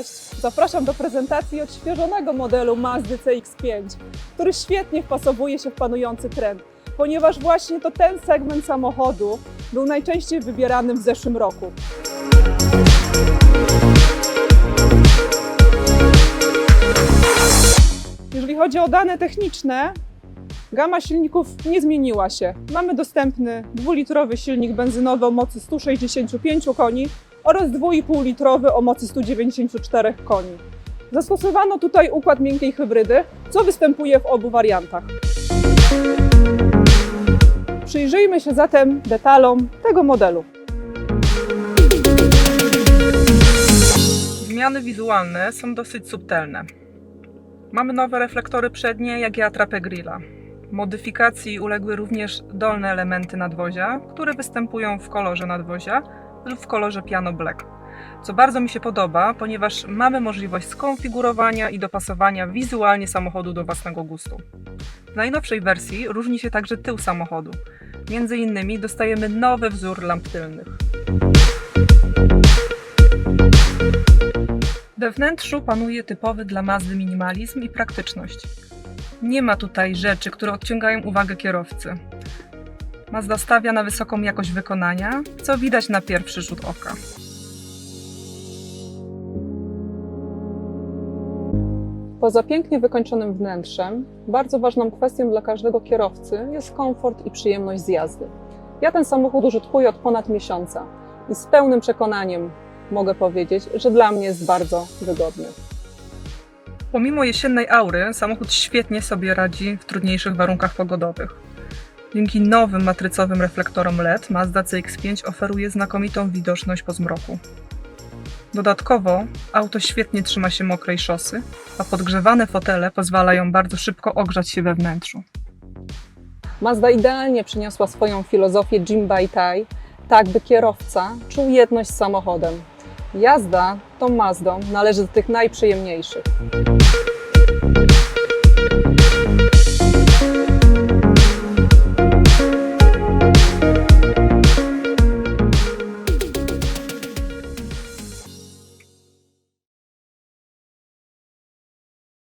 Cześć! Zapraszam do prezentacji odświeżonego modelu Mazdy CX-5, który świetnie wpasowuje się w panujący trend, ponieważ właśnie to ten segment samochodu był najczęściej wybierany w zeszłym roku. Jeżeli chodzi o dane techniczne, gama silników nie zmieniła się. Mamy dostępny dwulitrowy silnik benzynowy o mocy 165 koni oraz 2,5-litrowy o mocy 194 koni. Zastosowano tutaj układ miękkiej hybrydy, co występuje w obu wariantach. Przyjrzyjmy się zatem detalom tego modelu. Zmiany wizualne są dosyć subtelne. Mamy nowe reflektory przednie, jak i atrapę grilla. Modyfikacji uległy również dolne elementy nadwozia, które występują w kolorze nadwozia lub w kolorze piano black. Co bardzo mi się podoba, ponieważ mamy możliwość skonfigurowania i dopasowania wizualnie samochodu do własnego gustu. W najnowszej wersji różni się także tył samochodu. Między innymi dostajemy nowy wzór lamp tylnych. We wnętrzu panuje typowy dla Mazdy minimalizm i praktyczność. Nie ma tutaj rzeczy, które odciągają uwagę kierowcy. Mazda stawia na wysoką jakość wykonania, co widać na pierwszy rzut oka. Poza pięknie wykończonym wnętrzem, bardzo ważną kwestią dla każdego kierowcy jest komfort i przyjemność z jazdy. Ja ten samochód użytkuję od ponad miesiąca i z pełnym przekonaniem mogę powiedzieć, że dla mnie jest bardzo wygodny. Pomimo jesiennej aury, samochód świetnie sobie radzi w trudniejszych warunkach pogodowych. Dzięki nowym matrycowym reflektorom LED Mazda CX-5 oferuje znakomitą widoczność po zmroku. Dodatkowo auto świetnie trzyma się mokrej szosy, a podgrzewane fotele pozwalają bardzo szybko ogrzać się we wnętrzu. Mazda idealnie przyniosła swoją filozofię Jim by Tai, tak by kierowca czuł jedność z samochodem. Jazda tą Mazdą należy do tych najprzyjemniejszych.